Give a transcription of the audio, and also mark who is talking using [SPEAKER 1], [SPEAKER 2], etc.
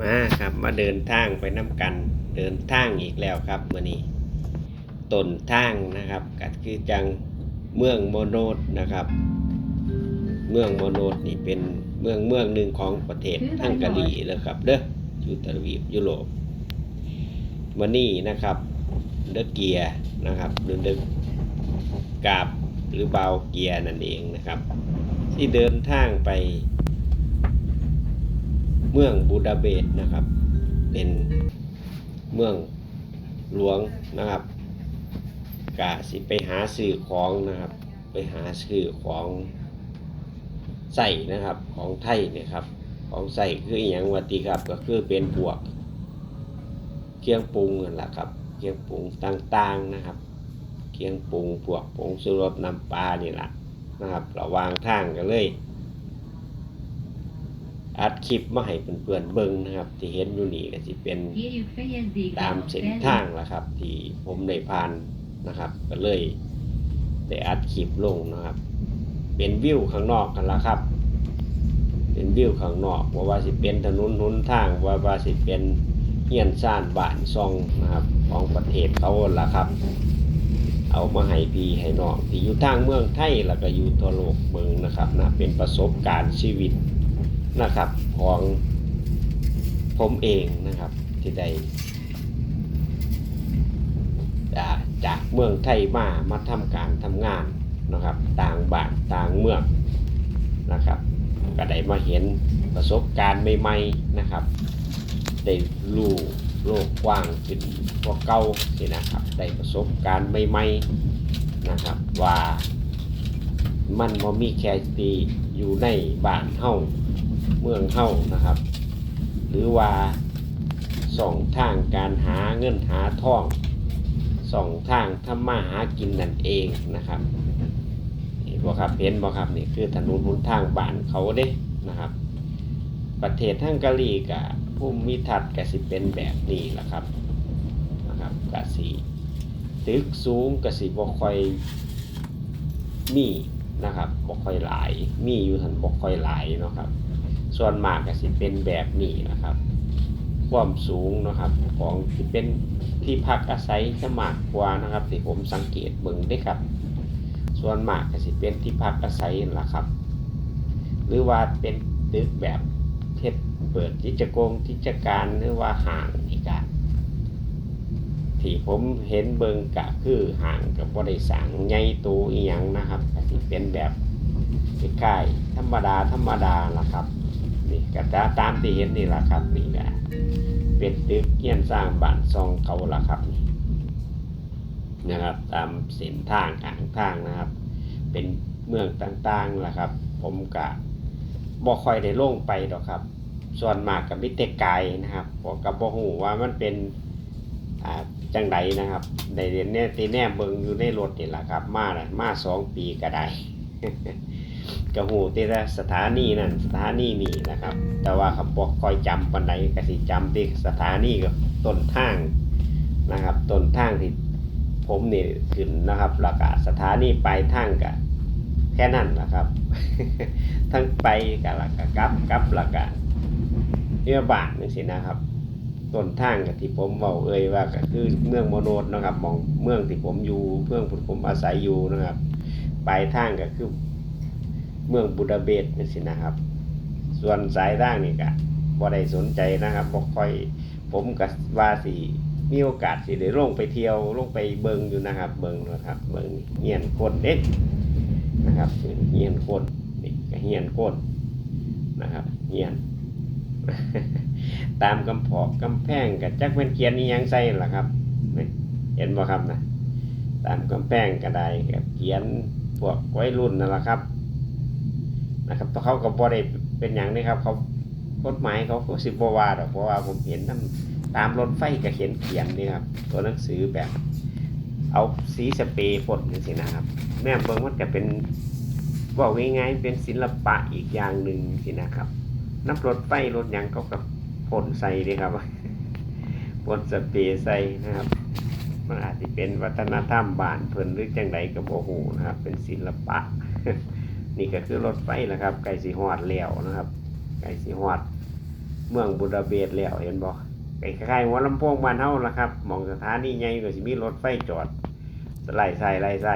[SPEAKER 1] มาครับมาเดินทางไปน้ำกัน เดินทางอีกแล้วครับมื่อนี้ต้นทางนะครับก็คือจังเมืองโมโนดนะครับ เมืองโมโนดนี่เป็นเมืองเมืองหนึ่งของประเทศฮังการีเลยครับเด้ออยู่ทวีปยุโรปวันนี้นะครับเดอเกียร์นะครับหรือเดอกาบหรือเบาเกียร์นั่นเองนะครับ ที่เดินทางไป เมืองบูดาเปสต์นะครับ เป็นเมืองหลวงนะครับกะสิไปหาซื้อของนะครับ ไปหาซื้อของใส่นะครับของไทยเนี่ยครับ ของใส่คืออย่างวัติครับก็คือเป็นพวกเครื่องปรุงนั่นแหละครับเครื่องปรุงต่างๆนะครับเครื่องปรุงพวกผงชูรสน้ำปลานี่แหละนะครับระวางทางกันเลย อัดคลิปมาให้เพื่อนๆเบิ่งนะครับ ที่เห็นอยู่นี่ก็สิเป็นตามเส้นทางล่ะครับ ที่ผมได้ผ่านนะครับ ก็เลยได้อัดคลิปลงนะครับ เป็นวิวข้างนอกกันละครับ เป็นวิวข้างนอกว่าว่าสิเป็นถนนหนทางว่าว่าสิเป็นเฮียนซ่านบ้านซองนะครับ ของประเทศเขาล่ะครับ เอามาให้พี่ให้น้องที่อยู่ทางเมืองไทยแล้วก็อยู่ทั่วโลกเมืองนะครับนะเป็นประสบการณ์ชีวิต นะครับของผมเองนะครับ ที่ได้จากเมืองไทยมามาทำการทำงานนะครับ ต่างบ้านต่างเมืองนะครับก็ได้มาเห็นประสบการณ์ใหม่ๆนะครับ ได้รู้โลกกว้างขึ้นกว่าเก่าสินะครับ ได้ประสบการณ์ใหม่ๆนะครับ ว่ามันมีแค่ตีอยู่ในบ้านเฮา เมืองเฮานะครับ หรือว่าสองทางการหาเงินหาทองสองทางทำมาหากินนั่นเองนะครับเห็นบ่ครับเห็นบ่ครับนี่คือถนนหนทางบ้านเขาเด้นะครับ ประเทศฮังการีกับภูมิทัศน์กสิเป็นแบบนี้แหละครับนะครับกสิตึกสูงกสิบ่ค่อยมีนะครับบ่ค่อยหลาย มีอยู่หันบ่ค่อยหลายเนาะครับ ส่วนมากก็สิเป็นแบบนี้นะครับ ความสูงนะครับของที่เป็นที่พักอาศัยจะมากกว่านะครับที่ผมสังเกตเบิ่งได้ครับ ส่วนมากก็สิเป็นที่พักอาศัยนั่นล่ะครับ หรือว่าเป็นตึกแบบเทศเปิดกิจกรกิจการหรือว่าห่างนี่กะที่ผมเห็นเบิงกะคือห่างกับบริษัทใหญ่โตอีหยังนะครับก็สิเป็นแบบใกล้ๆธรรมดาธรรมดาล่ะครับ นี่ก็จะตามที่เห็นนี่แหละครับ นี่แหละเป็นตึกเกี่ยนสร้างบ้านซองเขาละครับนี่นะครับ ตามเส้นทางทางทางนะครับ เป็นเมืองต่างๆละครับ ผมกะบ่ค่อยได้ลงไปดอกครับ ส่วนมากกับมิเตไกนะครับผมกับบ่ฮู้ว่ามันเป็นอ่าจังไดนะครับในเรียนเนี่ยตีแน่เบิงอยู่ในรถนี่แหละครับ มาน่ะมาสองปีก็ได้ กระหูที่ละสถานีนั่นสถานีนี่นะครับ แต่ว่าเขาบอกคอยจำปันใดก็สิจำที่สถานีกับต้นทางนะครับต้นทางที่ผมนี่ขึ้นนะครับแล้วก็สถานีปลายทางก็แค่นั้นนะครับ ทั้งไปกับแล้วก็กลับกับแล้วก็เรือบ้านนี่สินะครับต้นทางกับที่ผมบอกเอ่ยว่าก็คือเมืองโมโนดนะครับมองเมืองที่ผมอยู่เมืองที่ผมอาศัยอยู่นะครับ ปลายทางก็คือ เมืองบูดาเปสต์นี่สินะครับ ส่วนสายทางนี่ก็บ่ได้สนใจนะครับบ่ค่อยผมก็ว่าสิมีโอกาสสิได้ลงไปเที่ยวลงไปเบิงอยู่นะครับ เบิงนะครับเบิงเฮียนโคนเด็กนะครับเฮียนโคนนี่ก็เฮียนโคนนะครับเฮียน ตามกำพอกกำแพงกับจักเป็นเขียนนี่ยังใส่ล่ะครับนี่เห็นบ่ครับนะตามกำแพงก็ได้กับเขียนพวกไวัยรุ่นนั่นแหละครับ นะครับเขาก็บ่ได้เป็นอย่างนี้ครับ เขากฎหมายเขาก็สิบว่าดอกเพราะว่าผมเห็นนํตามรถไฟก็เขียนเขียนนี่ครับตัวหนังสือแบบ เอาสีสเปรย์พ่นนี่สินะครับแม่เบิ่งมันก็เป็นบอกง่ายๆเป็นศิลปะอีกอย่างหนึ่งสินะครับน้ำรถไฟรถยังเขากับพ่นใส่เลยครับพ่นสเปรย์ใส่นะครับมันอาจจะเป็นวัฒนธรรมบ้านเพิ่นหรือจังใดก็บ่ฮู้นะครับ เป็นศิลปะ นี่ก็คือรถไฟนะครับ ไก่สีหอดแล้วนะครับ ไก่สีหอด เมืองบุดาเปสต์แล้วเห็นบ่คล้ายๆหัวลำโพงบ้านเฮานะครับมองสถานีใหญ่ก็สิมีรถไฟจอดไล่ใส่ไล่ใส่